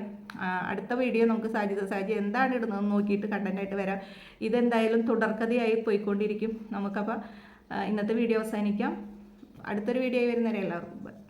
അടുത്ത വീഡിയോ നമുക്ക് സാജിത സാജി എന്താണ് ഇടുന്നതെന്ന് നോക്കിയിട്ട് കണ്ടന്റായിട്ട് വരാം. ഇതെന്തായാലും തുടർക്കഥയായി പോയിക്കൊണ്ടിരിക്കും നമുക്കപ്പോൾ ഇന്നത്തെ വീഡിയോ അവസാനിക്കാം. അടുത്തൊരു വീഡിയോ വരുന്നവരെ എല്ലാവർക്കും.